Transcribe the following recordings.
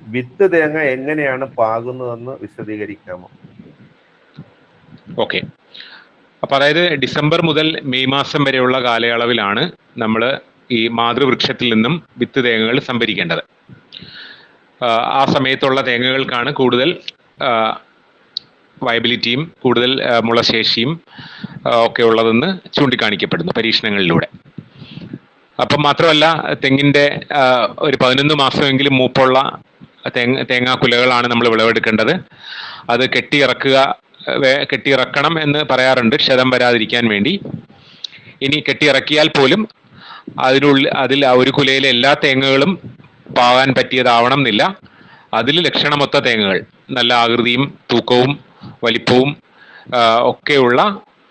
വിത്ത് തേങ്ങ എങ്ങനെയാണ് പാകുന്നതെന്ന് വിശദീകരിക്കാമോ? ഓക്കെ. അപ്പൊ അതായത് ഡിസംബർ മുതൽ മെയ് മാസം വരെയുള്ള കാലയളവിലാണ് നമ്മൾ ഈ മാതൃവൃക്ഷത്തിൽ നിന്നും വിത്ത് തേങ്ങകൾ സംഭരിക്കേണ്ടത്. ആ, സമയത്തുള്ള തേങ്ങകൾക്കാണ് കൂടുതൽ വയബിലിറ്റിയും കൂടുതൽ മുളശേഷിയും ഒക്കെ ഉള്ളതെന്ന് ചൂണ്ടിക്കാണിക്കപ്പെടുന്നു പരീക്ഷണങ്ങളിലൂടെ. അപ്പം മാത്രമല്ല തെങ്ങിന്റെ ഒരു പതിനൊന്ന് മാസമെങ്കിലും മൂപ്പുള്ള തേങ്ങ തേങ്ങാക്കുലകളാണ് നമ്മൾ വിളവെടുക്കേണ്ടത്. അത് കെട്ടിയിറക്കുക കെട്ടിയിറക്കണം എന്ന് പറയാറുണ്ട്. ക്ഷതം വരാതിരിക്കാൻ വേണ്ടി. ഇനി കെട്ടിയിറക്കിയാൽ പോലും അതിനുള്ളിൽ അതിൽ ആ ഒരു കുലയിലെ എല്ലാ തേങ്ങകളും പാകാൻ പറ്റിയതാവണം എന്നില്ല. അതിൽ ലക്ഷണമൊത്ത തേങ്ങകൾ നല്ല ആകൃതിയും തൂക്കവും വലിപ്പവും ഒക്കെയുള്ള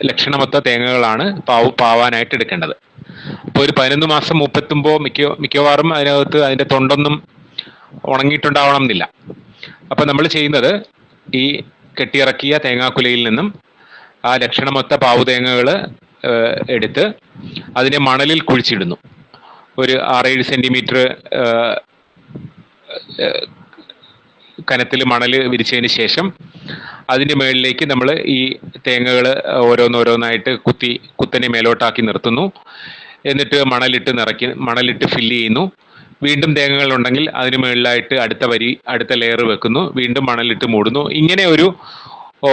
ലക്ഷണമൊത്ത തേങ്ങകളാണ് പാവ് പാവാനായിട്ട് എടുക്കേണ്ടത്. അപ്പോൾ ഒരു പതിനൊന്ന് മാസം മൂപ്പെത്തുമ്പോൾ മിക്ക മിക്കവാറും അതിനകത്ത് അതിന്റെ തൊണ്ടൊന്നും ഉണങ്ങിയിട്ടുണ്ടാവണം എന്നില്ല അപ്പൊ നമ്മൾ ചെയ്യുന്നത് ഈ കെട്ടിയിറക്കിയ തേങ്ങാക്കുലയിൽ നിന്നും ആ ലക്ഷണമൊത്ത പാവുതേങ്ങകൾ എടുത്ത് അതിനെ മണലിൽ കുഴിച്ചിടുന്നു. ഒരു ആറേഴ് സെന്റിമീറ്റർ കനത്തിൽ മണൽ വിരിച്ചതിന് ശേഷം അതിന്റെ മേളിലേക്ക് നമ്മൾ ഈ തേങ്ങകൾ ഓരോന്നോരോന്നായിട്ട് കുത്തി കുത്തനെ മേലോട്ടാക്കി നിർത്തുന്നു. എന്നിട്ട് മണലിട്ട് നിറയ്ക്ക് മണലിട്ട് ഫില്ല് ചെയ്യുന്നു. വീണ്ടും തേങ്ങകൾ ഉണ്ടെങ്കിൽ അതിന് മുകളിലായിട്ട് അടുത്ത വരി അടുത്ത ലെയർ വെക്കുന്നു. വീണ്ടും മണലിട്ട് മൂടുന്നു. ഇങ്ങനെ ഒരു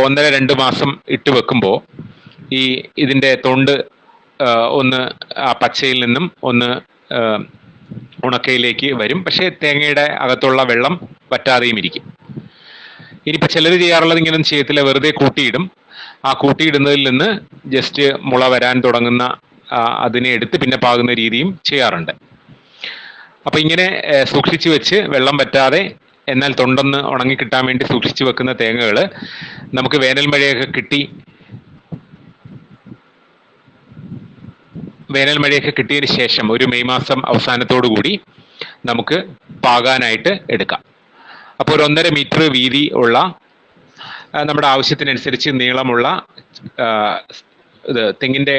ഒന്നര രണ്ട് മാസം ഇട്ട് വെക്കുമ്പോൾ ഈ ഇതിന്റെ തൊണ്ട് ഒന്ന് ആ പച്ചയിൽ നിന്നും ഒന്ന് ഉണക്കയിലേക്ക് വരും. പക്ഷേ തേങ്ങയുടെ അകത്തുള്ള വെള്ളം വറ്റാതെയും ഇരിക്കും. ഇനിയിപ്പോൾ ചിലർ ചെയ്യാറുള്ളത് ഇങ്ങനെയൊന്നും ചെയ്യത്തില്ല. വെറുതെ കൂട്ടിയിടും. ആ കൂട്ടിയിടുന്നതിൽ നിന്ന് ജസ്റ്റ് മുള വരാൻ തുടങ്ങുന്ന അതിനെ എടുത്ത് പിന്നെ പാകുന്ന രീതിയും ചെയ്യാറുണ്ട്. അപ്പൊ ഇങ്ങനെ സൂക്ഷിച്ചു വെച്ച് വെള്ളം പറ്റാതെ എന്നാൽ തൊണ്ടൊന്ന് ഉണങ്ങി കിട്ടാൻ വേണ്ടി സൂക്ഷിച്ചു വെക്കുന്ന തേങ്ങകൾ നമുക്ക് വേനൽ മഴയൊക്കെ കിട്ടി. വേനൽ മഴയൊക്കെ കിട്ടിയതിന് ശേഷം ഒരു മെയ് മാസം അവസാനത്തോടു കൂടി നമുക്ക് പാകാനായിട്ട് എടുക്കാം. അപ്പോൾ ഒരു ഒന്നര മീറ്റർ വീതി ഉള്ള നമ്മുടെ ആവശ്യത്തിനനുസരിച്ച് നീളമുള്ള ഇത് തെങ്ങിന്റെ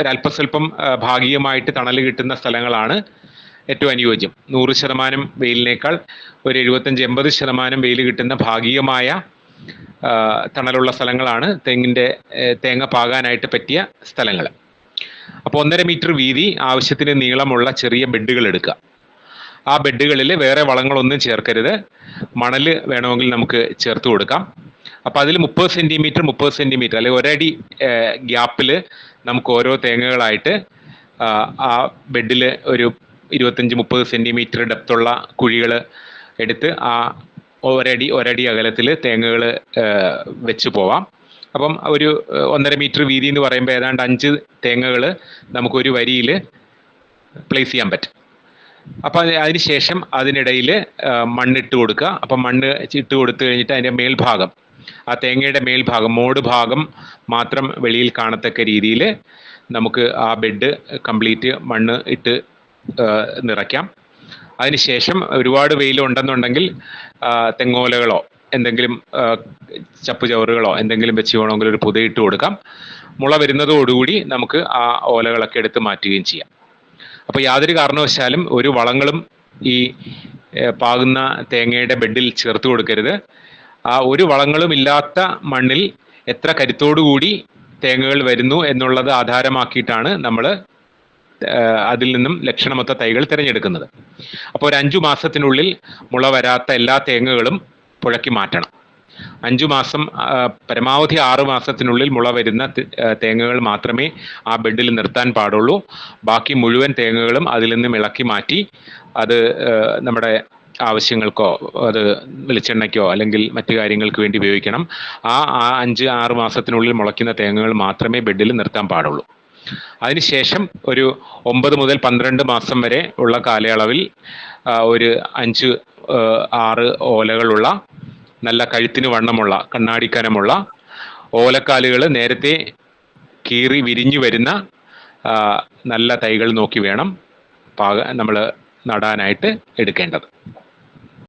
ഒരല്പസ്വല്പം ഭാഗികമായിട്ട് തണൽ കിട്ടുന്ന സ്ഥലങ്ങളാണ് ഏറ്റവും അനുയോജ്യം. നൂറ് ശതമാനം വെയിലിനേക്കാൾ ഒരു എഴുപത്തഞ്ച് എൺപത് ശതമാനം വെയിൽ കിട്ടുന്ന ഭാഗികമായ തണലുള്ള സ്ഥലങ്ങളാണ് തെങ്ങിന്റെ തേങ്ങ പാകാനായിട്ട് പറ്റിയ സ്ഥലങ്ങൾ. അപ്പോൾ ഒന്നര മീറ്റർ വീതി ആവശ്യത്തിന് നീളമുള്ള ചെറിയ ബെഡുകൾ എടുക്കുക. ആ ബെഡുകളിൽ വേറെ വളങ്ങളൊന്നും ചേർക്കരുത്. മണൽ വേണമെങ്കിൽ നമുക്ക് ചേർത്ത് കൊടുക്കാം. അപ്പോൾ അതിൽ മുപ്പത് സെന്റിമീറ്റർ മുപ്പത് സെന്റിമീറ്റർ അല്ലെങ്കിൽ ഒരടി ഗ്യാപ്പിൽ നമുക്ക് ഓരോ തേങ്ങകളായിട്ട് ആ, ബെഡിൽ ഒരു ഇരുപത്തഞ്ച് മുപ്പത് സെന്റിമീറ്റർ ഡെപ്തുള്ള കുഴികൾ എടുത്ത് ആ ഒരടി ഒരടി അകലത്തിൽ തേങ്ങകൾ വെച്ച് പോവാം. അപ്പം ഒരു ഒന്നര മീറ്റർ വീതി എന്ന് പറയുമ്പോൾ ഏതാണ്ട് അഞ്ച് തേങ്ങകൾ നമുക്കൊരു വരിയിൽ പ്ലേസ് ചെയ്യാൻ പറ്റും. അപ്പം അതിന് ശേഷം അതിനിടയിൽ മണ്ണിട്ട് കൊടുക്കുക. അപ്പം മണ്ണ് ഇട്ട് കൊടുത്തു കഴിഞ്ഞിട്ട് അതിന്റെ മേൽഭാഗം ആ തേങ്ങയുടെ മേൽഭാഗം മോട് ഭാഗം മാത്രം വെളിയിൽ കാണത്തക്ക രീതിയിൽ നമുക്ക് ആ ബെഡ് കംപ്ലീറ്റ് മണ്ണ് ഇട്ട് നിറയ്ക്കാം. അതിനുശേഷം ഒരുപാട് ആ, തെങ്ങോലകളോ എന്തെങ്കിലും ചപ്പുചവറുകളോ എന്തെങ്കിലും വെച്ച് വേണമെങ്കിൽ ഒരു പുതയിട്ട് കൊടുക്കാം. മുള വരുന്നതോടുകൂടി നമുക്ക് ആ ഓലകളൊക്കെ എടുത്ത് മാറ്റുകയും ചെയ്യാം. അപ്പോൾ യാതൊരു കാരണവശാലും ഒരു വളങ്ങളും ഈ പാകുന്ന തേങ്ങയുടെ ബെഡിൽ ചേർത്ത് കൊടുക്കരുത്. ആ ഒരു വളങ്ങളും ഇല്ലാത്ത മണ്ണിൽ എത്ര കരുത്തോടുകൂടി തേങ്ങകൾ വരുന്നു എന്നുള്ളത് ആധാരമാക്കിയിട്ടാണ് നമ്മൾ അതിൽ നിന്നും ലക്ഷണമൊത്ത തൈകൾ തിരഞ്ഞെടുക്കുന്നത്. അപ്പോൾ ഒരു അഞ്ചു മാസത്തിനുള്ളിൽ മുള വരാത്ത എല്ലാ തേങ്ങകളും പുഴക്കി മാറ്റണം. അഞ്ചു മാസം പരമാവധി ആറു മാസത്തിനുള്ളിൽ മുള വരുന്ന തേങ്ങകൾ മാത്രമേ ആ ബെഡിൽ നിർത്താൻ പാടുള്ളൂ. ബാക്കി മുഴുവൻ തേങ്ങകളും അതിൽ നിന്നും ഇളക്കി മാറ്റി അത് നമ്മുടെ ആവശ്യങ്ങൾക്കോ അത് വെളിച്ചെണ്ണയ്ക്കോ അല്ലെങ്കിൽ മറ്റു കാര്യങ്ങൾക്ക് വേണ്ടി ഉപയോഗിക്കണം. ആ അഞ്ച് ആറ് മാസത്തിനുള്ളിൽ മുളയ്ക്കുന്ന തേങ്ങകൾ മാത്രമേ ബെഡിൽ നിർത്താൻ പാടുള്ളൂ. അതിനുശേഷം ഒരു ഒമ്പത് മുതൽ പന്ത്രണ്ട് മാസം വരെ ഉള്ള കാലയളവിൽ ഒരു അഞ്ച് ആറ് ഓലകളുള്ള നല്ല കഴുത്തിന് വണ്ണമുള്ള കണ്ണാടിക്കനമുള്ള ഓലക്കാലുകൾ നേരത്തെ കീറി വിരിഞ്ഞു വരുന്ന നല്ല തൈകൾ നോക്കി വേണം പാക നമ്മൾ നടാനായിട്ട് എടുക്കേണ്ടത്.